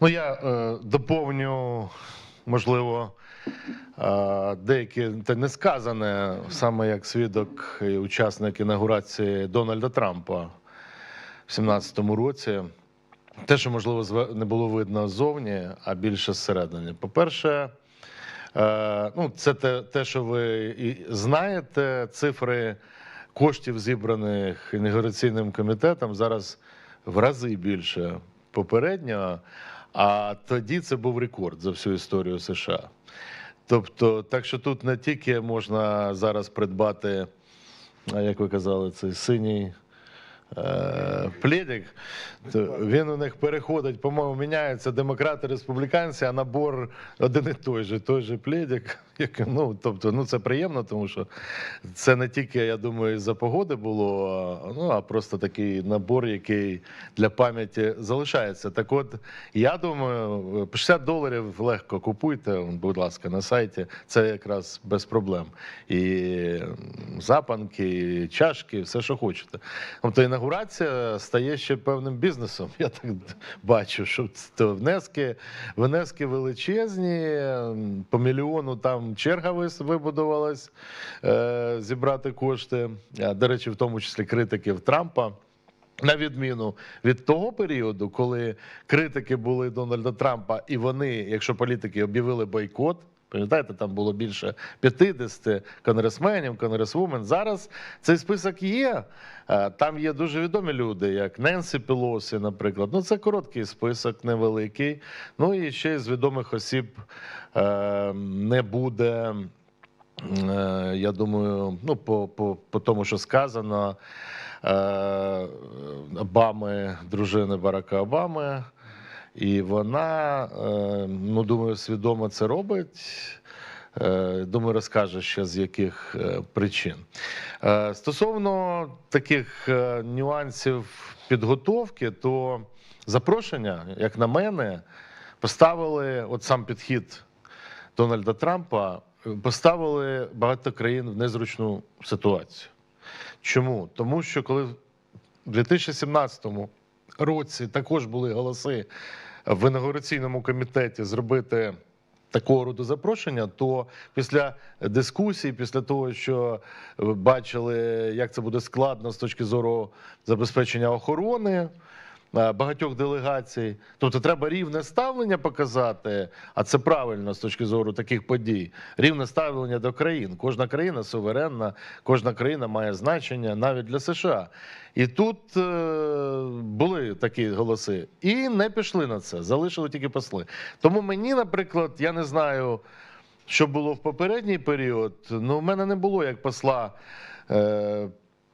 Ну, я е, доповню, можливо, е, деякі те не сказане, саме як свідок і учасник інаугурації Дональда Трампа в 17-му році. Те, що, можливо, не було видно ззовні, а більше зсередини. По-перше, е, ну, це те, те, що ви і знаєте, цифри коштів, зібраних інаугураційним комітетом, зараз в рази більше попереднього. А тоді це був рекорд за всю історію США. Тобто, так що тут не тільки можна зараз придбати, як ви казали, цей синій е, пледик, то він у них переходить, по-моєму, міняється демократи, республіканці, а набор один і той же, той же пледик. Як, ну, тобто, ну це приємно, тому що це не тільки, я думаю, за погоди було, ну, а просто такий набор, який для пам'яті залишається. Так от, я думаю, 60 доларів легко купуйте, будь ласка, на сайті. Це якраз без проблем. І запанки, і чашки, все, що хочете. Тобто інаугурація стає ще певним бізнесом. Я так бачу, що це внески, внески величезні, по мільйону там черга вибудувалась е, зібрати кошти. До речі, в тому числі критиків Трампа. На відміну від того періоду, коли критики були Дональда Трампа, і вони, якщо політики об'явили бойкот, пам'ятаєте, там було більше 50 конгресменів, конгресвумен. Зараз цей список є. Е, Там є дуже відомі люди, як Ненсі Пелосі, наприклад. Ну, це короткий список, невеликий. Ну і ще із відомих осіб е, не буде. Е, Я думаю, ну по, по, по тому, що сказано, е, Обами, дружини Барака Обами, і вона, е, ну думаю, свідомо це робить. Е, Думаю, розкаже ще з яких е, причин. Стосовно таких нюансів підготовки, то запрошення, як на мене, поставили от сам підхід Дональда Трампа, поставили багато країн в незручну ситуацію. Чому? Тому що коли в 2017 році також були голоси в інаугураційному комітеті зробити такого роду запрошення, то після дискусії, після того, що бачили, як це буде складно з точки зору забезпечення охорони. Е, Багатьох делегацій, тобто треба рівне ставлення показати, а це правильно з точки зору таких подій. Рівне ставлення до країн. Кожна країна суверенна, кожна країна має значення навіть для США. І тут е, були такі голоси, і не пішли на це, залишили тільки посли. Тому мені, наприклад, я не знаю, що було в попередній період. Ну, в мене не було як посла. Е,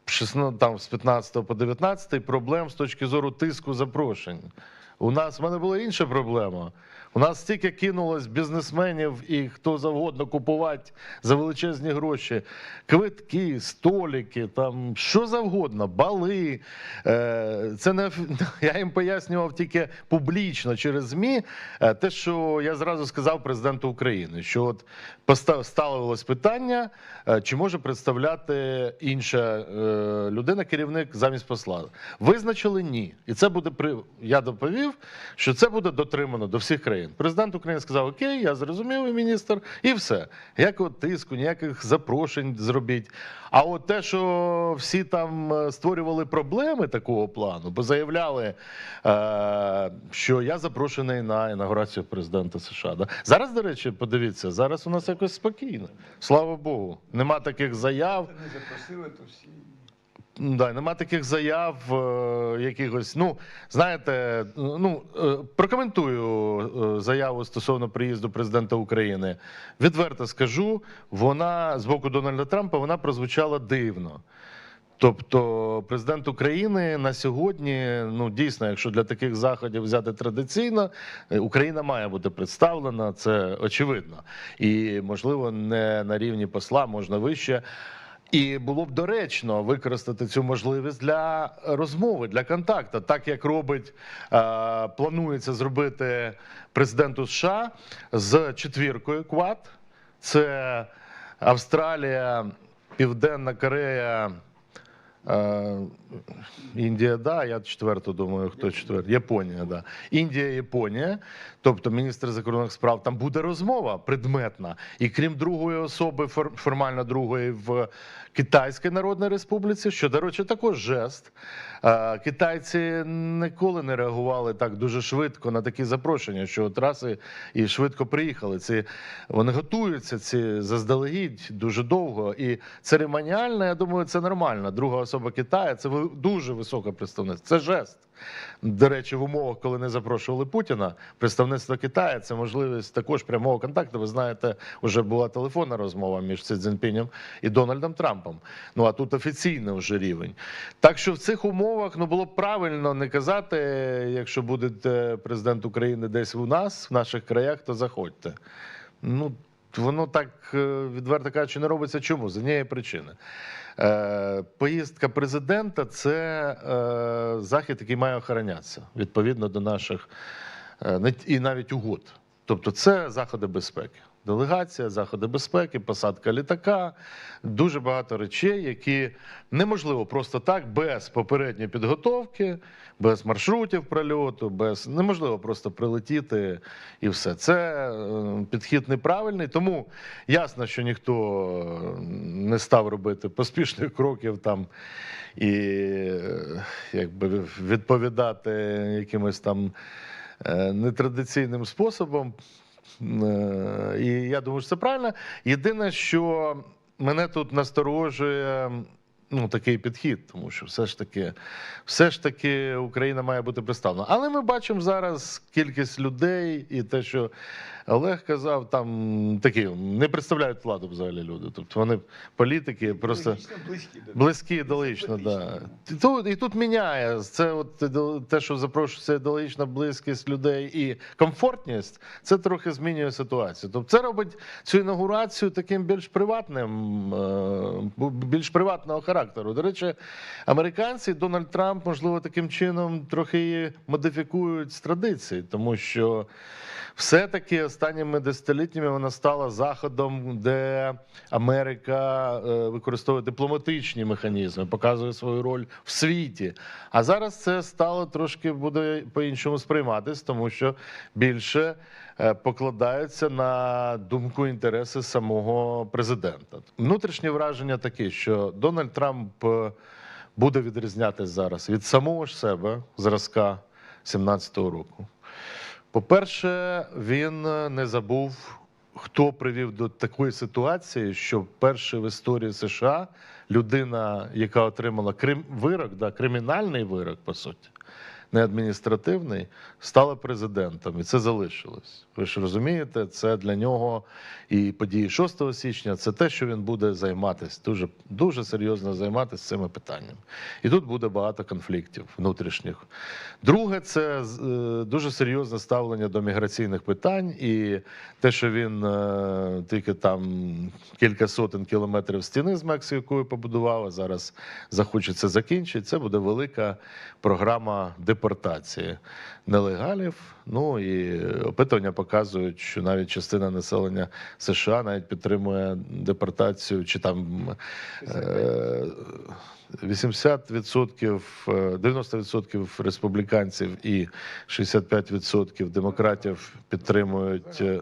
16, там, з 15 по 19 проблем з точки зору тиску запрошень. У нас в мене була інша проблема. У нас стільки кинулось бізнесменів і хто завгодно купувати за величезні гроші квитки, столики, там що завгодно, бали. Е, Це не я їм пояснював тільки публічно через ЗМІ. е, Те, що я зразу сказав президенту України, що от постав- ставилось питання, е, чи може представляти інша людина, керівник замість посла. Визначили ні. І це буде при я доповів, що це буде дотримано до всіх країн. Президент України сказав: Окей, я зрозумів, і міністр, і все. Ніякого тиску, ніяких запрошень зробіть. А от те, що всі там е, створювали проблеми такого плану, бо заявляли, е, що я запрошений на інаугурацію президента США. Зараз, до речі, подивіться, зараз у нас якось спокійно. Слава Богу. Нема таких заяв. Не запросили, то всі. Да, нема таких заяв е, якихось. Ну, знаєте, ну е, прокоментую е, заяву стосовно приїзду президента України. Відверто скажу, вона з боку Дональда Трампа вона прозвучала дивно. Тобто, президент України на сьогодні, ну дійсно, якщо для таких заходів взяти традиційно, е, Україна має бути представлена, це очевидно. І можливо, не на рівні посла, можна вище. І було б доречно використати цю можливість для розмови, для контакту, так як робить, е, планується зробити президенту США з четвіркою Квад. Це Австралія, Південна Корея, Е, Індія, да, я четверту думаю, хто четвертий. Японія, да. Індія, Японія, тобто міністр закордонних справ, там буде розмова предметна. І крім другої особи, фор- формально другої в Китайській Народній Республіці, що, до речі, також жест. Китайці ніколи не реагували так дуже швидко на такі запрошення, що раз і, швидко приїхали. Ці вони готуються ці заздалегідь дуже довго. І церемоніально, я думаю, це нормально. Друга особа Китаю це дуже високе представництво. Це жест. До речі, в умовах, коли не запрошували Путіна, представництво Китаю це можливість також прямого контакту. Ви знаєте, вже була телефонна розмова між Си Цзіньпінем і Дональдом Трампом. Ну а тут офіційний вже рівень. Так що в цих умовах ну було б правильно не казати, якщо буде е, президент України десь у нас, в наших краях, то заходьте. Ну, воно так е, відверто кажучи, не робиться. Чому? З однієї причини. Е, поїздка президента це е, захід, який має охоронятися відповідно до наших і навіть угод. Тобто, це заходи безпеки. Делегація, заходи безпеки, посадка літака, дуже багато речей, які неможливо просто так, без попередньої підготовки, без маршрутів прольоту, без неможливо просто прилетіти і все. Це е, підхід неправильний. Тому ясно, що ніхто не став робити поспішних кроків там і е, якби відповідати якимось там е, нетрадиційним способом. Е, І я думаю, що це правильно. Єдине, що мене тут насторожує. Ну, такий підхід, тому що все ж таки, все ж таки Україна має бути представлена. Але ми бачимо зараз кількість людей, і те, що Олег казав, там такі не представляють владу взагалі люди. Тобто вони політики просто. Близькі Близькі ідеологічно, да. І тут, і тут міняє це, от те, що запрошується ідеологічна близькість людей і комфортність, це трохи змінює ситуацію. Тобто, це робить цю інаугурацію таким більш приватним, е, більш приватного характеру. До речі, американці Дональд Трамп, можливо, таким чином трохи модифікують з традицій, тому що. Все-таки останніми десятиліттями вона стала заходом, де Америка е, використовує дипломатичні механізми, показує свою роль в світі. А зараз це стало трошки буде по-іншому сприйматись, тому що більше е, покладаються на думку інтереси самого президента. Внутрішнє враження таке, що Дональд Трамп е, буде відрізнятися зараз від самого ж себе зразка 17-го року. По-перше, він е, не забув, хто привів до такої ситуації, що вперше в історії США людина, яка отримала крим... вирок, да, кримінальний вирок, по суті, не адміністративний, стала президентом, і це залишилось. Ви ж розумієте, це для нього і події 6 січня, це те, що він буде займатися, дуже, дуже серйозно займатися цими питаннями. І тут буде багато конфліктів внутрішніх. Друге, це е, дуже серйозне ставлення до міграційних питань, і те, що він е, тільки там кілька сотень кілометрів стіни з Мексикою побудував, а зараз захоче це закінчити. Це буде велика програма депортації нелегалів. Ну і опитування показують, що навіть частина населення США навіть підтримує депортацію, чи там е, 80%, е, 90% республіканців і 65% демократів підтримують. е,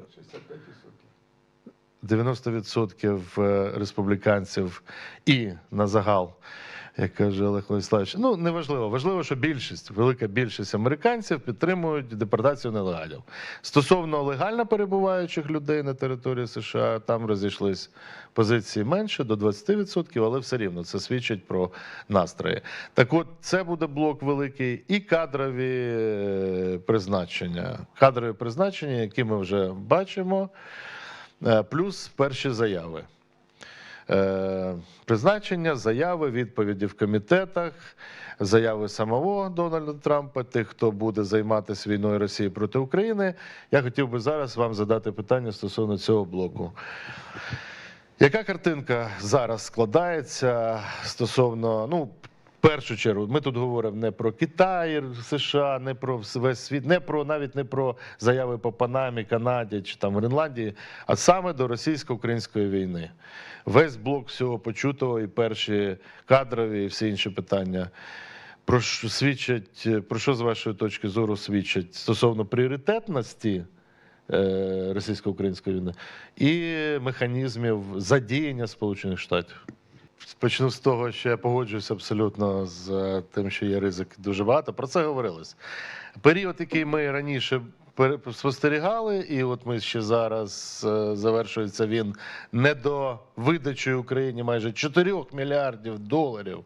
90% е, республіканців і на загал, як каже Олег Владиславович. Ну, неважливо. Важливо, що більшість, велика більшість американців підтримують депортацію нелегалів. Стосовно легально перебуваючих людей на території США, там розійшлись позиції менше до 20%, але все рівно це свідчить про настрої. Так от, це буде блок великий і кадрові е, призначення. Кадрові призначення, які ми вже бачимо. Е, плюс перші заяви. Е, Призначення, заяви, відповіді в комітетах, заяви самого Дональда Трампа, тих, хто буде займатися війною Росії проти України. Я хотів би зараз вам задати питання стосовно цього блоку. Яка картинка зараз складається стосовно, ну, першу чергу, ми тут говоримо не про Китай, США, не про весь світ, не про навіть не про заяви по Панамі, Канаді чи там Гренландії, а саме до російсько-української війни. Весь блок всього почутого і перші кадрові, і всі інші питання. Про що свідчать, про що з вашої точки зору свідчать стосовно пріоритетності е, російсько-української війни і механізмів задіяння Сполучених Штатів? Почну з того, що я погоджуюся абсолютно з е, тим, що є ризик дуже багато. Про це говорилось. Період, який ми раніше спостерігали, і от ми ще зараз е, завершується він не до видачі Україні майже 4 мільярдів доларів.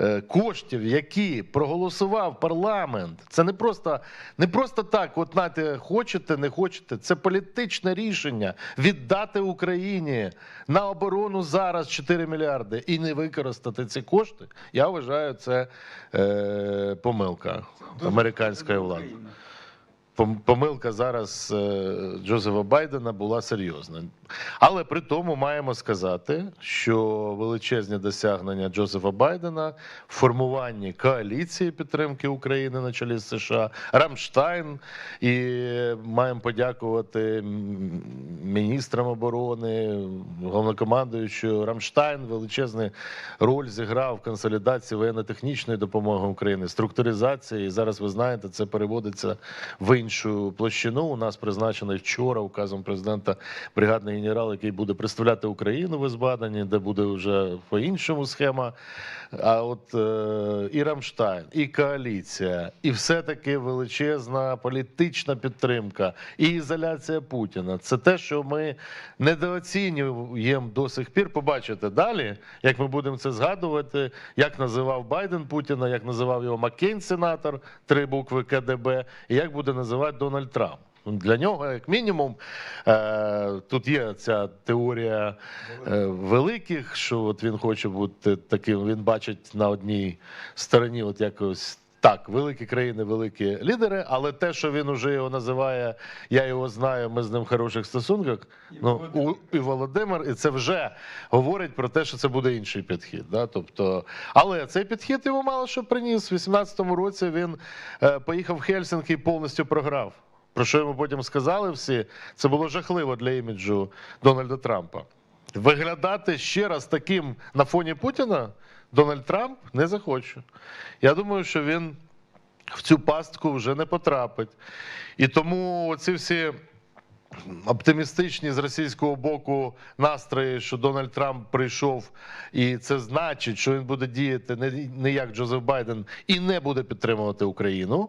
Е, Коштів, які проголосував парламент, це не просто не просто так. От знаєте, хочете, не хочете. Це політичне рішення віддати Україні на оборону зараз 4 мільярди і не використати ці кошти. Я вважаю, це е, помилка американської влади. Пом- Помилка зараз е, Джозефа Байдена була серйозна. Але при тому маємо сказати, що величезні досягнення Джозефа Байдена в формуванні коаліції підтримки України на чолі США, Рамштайн, і маємо подякувати міністрам оборони, головнокомандуючу Рамштайн величезну роль зіграв в консолідації воєнно-технічної допомоги України, структуризації. І зараз ви знаєте, це переводиться в іншу площину. У нас призначений вчора указом президента бригадний генерал, який буде представляти Україну в Ізбадані, де буде вже по-іншому схема. А от е, і Рамштайн, і коаліція, і все-таки величезна політична підтримка, і ізоляція Путіна. Це те, що ми недооцінюємо до сих пір. Побачите далі, як ми будемо це згадувати, як називав Байден Путіна, як називав його Маккейн, сенатор, три букви КДБ, і як буде називати Дональд Трамп. Для нього, як мінімум, е, тут є ця теорія е, великих, що от він хоче бути таким, він бачить на одній стороні, от якось. Так, великі країни, великі лідери, але те, що він уже його називає, я його знаю, ми з ним в хороших стосунках. ну, у, і Володимир, і це вже говорить про те, що це буде інший підхід. Да? Тобто, але цей підхід йому мало що приніс. У 18-му році він е, поїхав в Хельсинки і повністю програв. Про що йому потім сказали всі, це було жахливо для іміджу Дональда Трампа. Виглядати ще раз таким на фоні Путіна Дональд Трамп не захоче. Я думаю, що він в цю пастку вже не потрапить. І тому ці всі оптимістичні з російського боку настрої, що Дональд Трамп прийшов, і це значить, що він буде діяти не, як Джозеф Байден і не буде підтримувати Україну.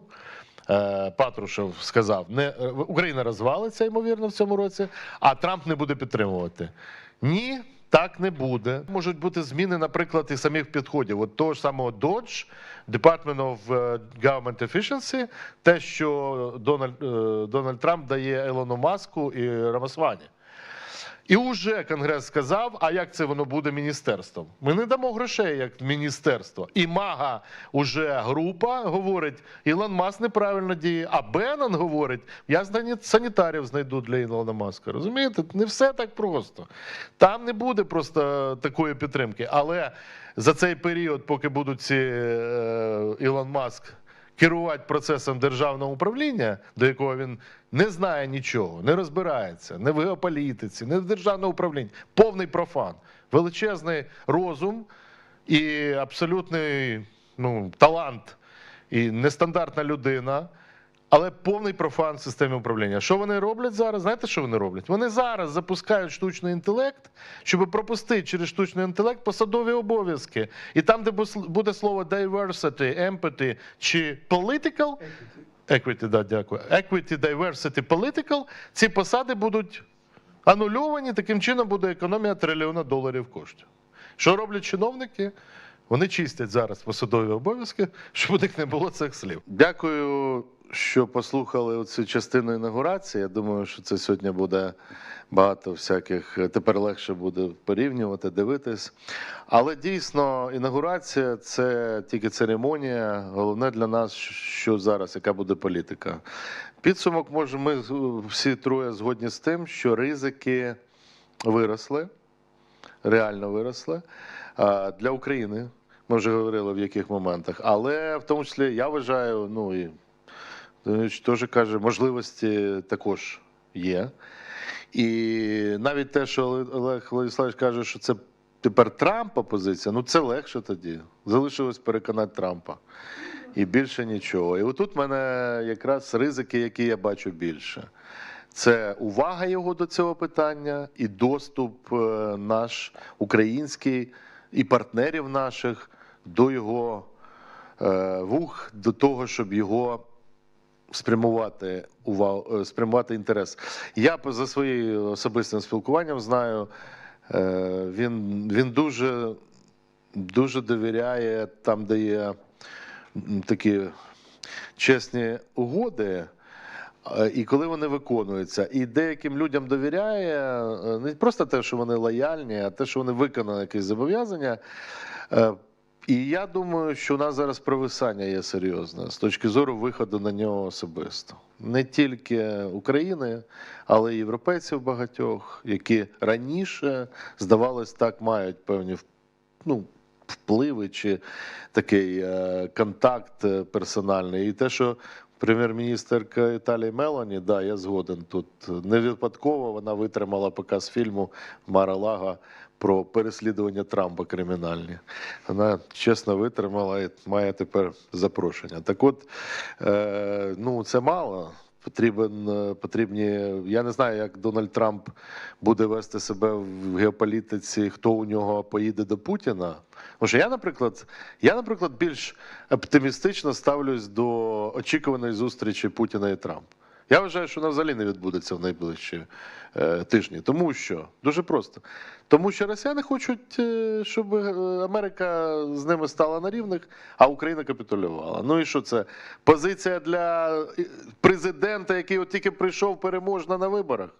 Е, Патрушев сказав, не е, Україна розвалиться ймовірно в цьому році, а Трамп не буде підтримувати. Ні, так не буде. Можуть бути зміни, наприклад, і самих підходів. От того ж самого Dodge, Department of е, Government Efficiency, те, що Дональд, е, Дональд Трамп дає Елону Маску і Рамасвані. І вже Конгрес сказав, а як це воно буде міністерством? Ми не дамо грошей як міністерство. І мага уже група говорить, Ілон Маск неправильно діє. А Беннон говорить, я санітарів знайду для Ілона Маска. Розумієте? Не все так просто. Там не буде просто такої підтримки. Але за цей період, поки будуть ці е, Ілон Маск керувати процесом державного управління, до якого він не знає нічого, не розбирається, не в геополітиці, не в державному управлінні. Повний профан, величезний розум і абсолютний ну, талант, і нестандартна людина. Але повний профан в системі управління. Що вони роблять зараз? Знаєте, що вони роблять? Вони зараз запускають штучний інтелект, щоб пропустити через штучний інтелект посадові обов'язки. І там, де буде слово diversity, empathy чи political, equity, да, дякую. Equity, diversity, political, ці посади будуть анульовані. Таким чином буде економія трильйона доларів коштів. Що роблять чиновники? Вони чистять зараз посадові обов'язки, щоб у них не було цих слів. Дякую, що послухали цю частину інаугурації. Я думаю, що це сьогодні буде багато всяких. Тепер легше буде порівнювати, дивитись. Але дійсно, інаугурація це тільки церемонія. Головне для нас, що зараз, яка буде політика. Підсумок може, ми всі троє згодні з тим, що ризики виросли реально виросли. Для України Ми вже говорили в яких моментах. Але в тому числі я вважаю, ну і теж каже, можливості також є. І навіть те, що Олег Владиславович каже, що це тепер Трампа позиція, ну це легше тоді. Залишилось переконати Трампа. І більше нічого. І отут в мене якраз ризики, які я бачу більше. Це увага його до цього питання і доступ е, наш український і партнерів наших до його е, вух, до того, щоб його спрямувати увагу, е, спрямувати інтерес. Я за своїм особистим спілкуванням знаю, е, він, він дуже, дуже довіряє там, де є такі чесні угоди. е, І коли вони виконуються, і деяким людям довіряє не просто те, що вони лояльні, а те, що вони виконали якісь зобов'язання. І я думаю, що у нас зараз провисання є серйозне з точки зору виходу на нього особисто. Не тільки України, але й європейців багатьох, які раніше, здавалось, так мають певні ну, впливи чи такий е, контакт е, персональний. І те, що прем'єр-міністерка Італії Мелані, да, я згоден тут. Не випадково вона витримала показ фільму Мара-Лага про переслідування Трампа кримінальні. Вона чесно витримала і має тепер запрошення. Так от, е, ну це мало. Потрібен, е, потрібні. Я не знаю, як Дональд Трамп буде вести себе в геополітиці, хто у нього поїде до Путіна. Тому що я, наприклад, я, наприклад, більш оптимістично ставлюсь до очікуваної зустрічі Путіна і Трампа. Я вважаю, що вона взагалі не відбудеться в найближчі е, тижні. Тому що дуже просто. Тому що росіяни хочуть, е, щоб е, Америка з ними стала на рівних, а Україна капітулювала. Ну і що це? Позиція для президента, який от тільки прийшов переможна на виборах.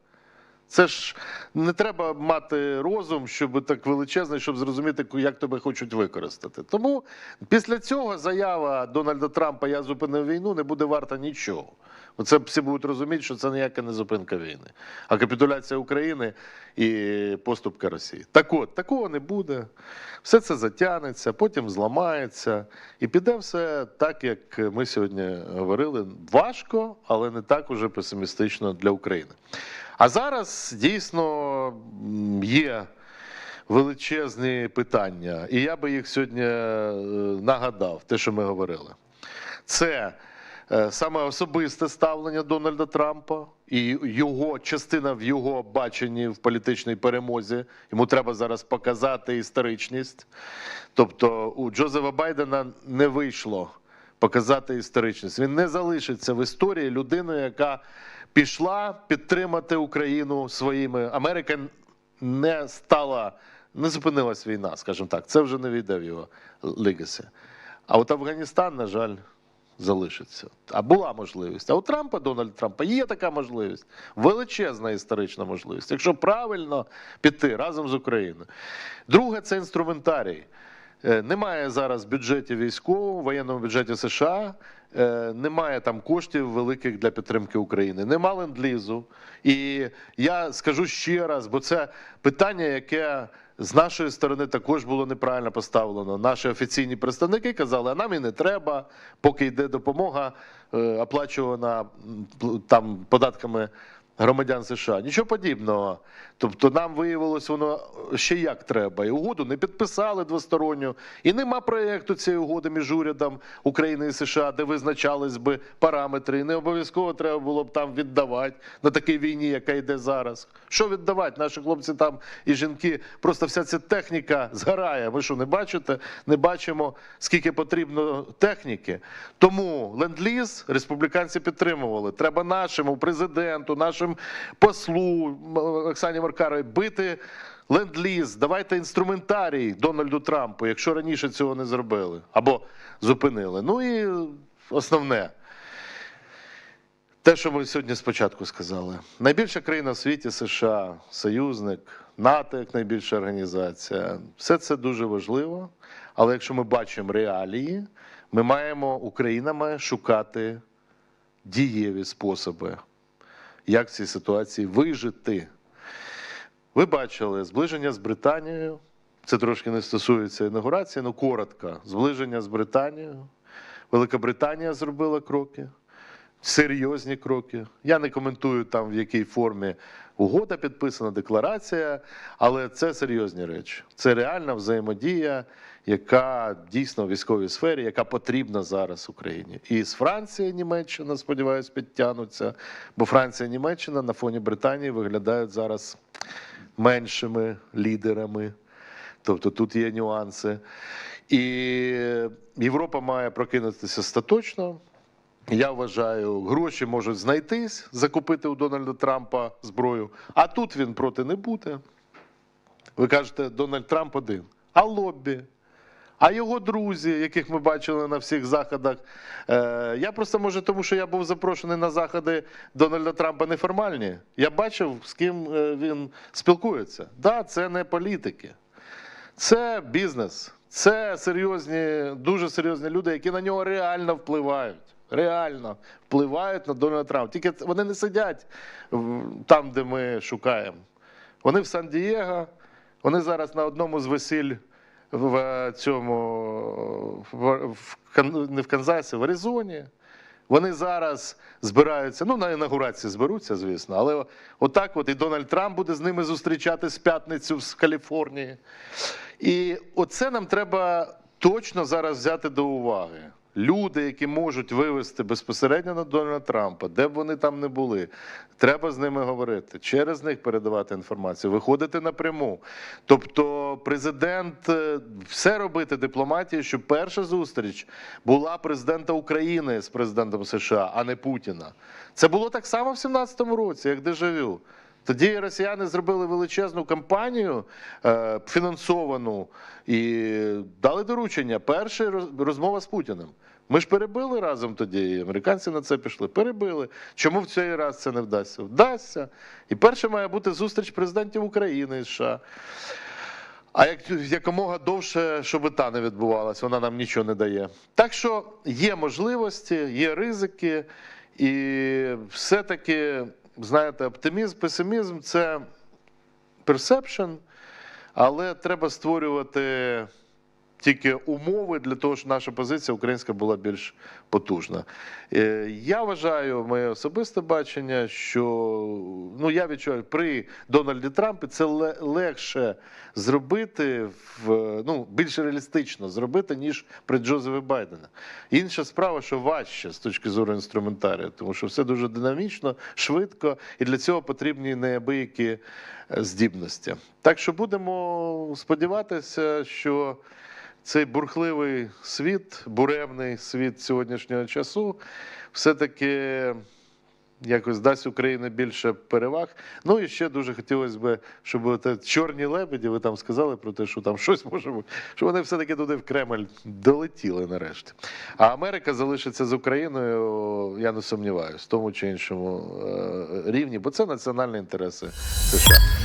Це ж не треба мати розум, щоб так величезний, щоб зрозуміти, як тебе хочуть використати. Тому після цього заява Дональда Трампа Я зупинив війну не буде варта нічого. Оце всі будуть розуміти, що це ніяка не зупинка війни, а капітуляція України і поступка Росії. Так от, такого не буде. Все це затягнеться, потім зламається, і піде все так, як ми сьогодні говорили. Важко, але не так уже песимістично для України. А зараз дійсно є величезні питання, і я би їх сьогодні е, нагадав, те, що ми говорили. Це е, саме особисте ставлення Дональда Трампа і його частина в його баченні в політичній перемозі. Йому треба зараз показати історичність. Тобто у Джозефа Байдена не вийшло показати історичність. Він не залишиться в історії людиною, яка пішла підтримати Україну своїми. Америка не стала, не зупинилась війна, скажімо так. Це вже не війде в його легасі. А от Афганістан, на жаль, залишиться. А була можливість. А у Трампа, Дональда Трампа, є така можливість. Величезна історична можливість. Якщо правильно піти разом з Україною. Друге, це інструментарій. Е, Немає зараз бюджеті військового, воєнному бюджеті США, е, немає там коштів великих для підтримки України, нема ленд-лізу. І я скажу ще раз, бо це питання, яке з нашої сторони також було неправильно поставлено. Наші офіційні представники казали, а нам і не треба, поки йде допомога, е, оплачувана там податками громадян США. Нічого подібного. Тобто нам виявилось воно ще як треба. І угоду не підписали двосторонню, і нема проєкту цієї угоди між урядом України і США, де визначались би параметри. І не обов'язково треба було б там віддавати на такій війні, яка йде зараз. Що віддавати? Наші хлопці там і жінки, просто вся ця техніка згорає. Ви що не бачите? Не бачимо, скільки потрібно техніки. Тому ленд-ліз республіканці підтримували. Треба нашому президенту, нашим послу Оксані Маркаровій бити ленд-ліз, давайте інструментарій Дональду Трампу, якщо раніше цього не зробили або зупинили. Ну і основне. Те, що ми сьогодні спочатку сказали, найбільша країна в світі США, союзник, НАТО як найбільша організація. Все це дуже важливо. Але якщо ми бачимо реалії, ми маємо, Україна має шукати дієві способи, як в цій ситуації вижити. Ви бачили зближення з Британією. Це трошки не стосується інаугурації, але коротко. Зближення з Британією. Велика Британія зробила кроки, серйозні кроки. Я не коментую там, в якій формі угода підписана, декларація, але це серйозні речі. Це реальна взаємодія, яка дійсно в військовій сфері, яка потрібна зараз Україні. І з Франції, Німеччина, сподіваюся, підтягнуться, бо Франція Німеччина на фоні Британії виглядають зараз меншими лідерами. Тобто тут є нюанси. І Європа має прокинутися остаточно. Я вважаю, гроші можуть знайтись, закупити у Дональда Трампа зброю, а тут він проти не буде. Ви кажете, Дональд Трамп один. А лоббі? А його друзі, яких ми бачили на всіх заходах. Е, я просто може, тому що я був запрошений на заходи Дональда Трампа неформальні. Я бачив, з ким е, він спілкується. Так, да, це не політики. Це бізнес, це серйозні, дуже серйозні люди, які на нього реально впливають. Реально впливають на Дональда Трампа. Тільки вони не сидять там, де ми шукаємо. Вони в Сан-Дієго, вони зараз на одному з весіль в цьому в, не в Канзасі, в Аризоні. Вони зараз збираються, ну на інаугурації зберуться, звісно, але отак от і Дональд Трамп буде з ними зустрічатись в п'ятницю в Каліфорнії. І оце нам треба точно зараз взяти до уваги. Люди, які можуть вивести безпосередньо на Дональда Трампа, де б вони там не були, треба з ними говорити, через них передавати інформацію, виходити напряму. Тобто, президент е, все робити дипломатії, щоб перша зустріч була президента України з президентом США, а не Путіна. Це було так само в 17-му році, як дежавю. Тоді росіяни зробили величезну кампанію е, фінансовану і дали доручення. Перша розмова з Путіним. Ми ж перебили разом тоді, і американці на це пішли. Перебили. Чому в цей раз це не вдасться? Вдасться. І перше має бути зустріч президентів України і США. А як якомога довше, щоб та не відбувалася, вона нам нічого не дає. Так що є можливості, є ризики, і все-таки, знаєте, оптимізм, песимізм це персепшн, але треба створювати тільки умови для того, щоб наша позиція українська була більш потужна. Е, Я вважаю, моє особисте бачення, що ну я відчуваю, при Дональді Трампі це ле- легше зробити в ну більш реалістично зробити, ніж при Джозефі Байдена. Інша справа, що важче з точки зору інструментарію, тому що все дуже динамічно, швидко, і для цього потрібні неабиякі здібності. Так що будемо сподіватися, що цей бурхливий світ, буревний світ сьогоднішнього часу, все-таки якось дасть Україні більше переваг. Ну і ще дуже хотілося б, щоб от чорні лебеді, ви там сказали про те, що там щось може бути, щоб вони все-таки туди в Кремль долетіли нарешті. А Америка залишиться з Україною, я не сумніваюся, в тому чи іншому е, рівні, бо це національні інтереси США.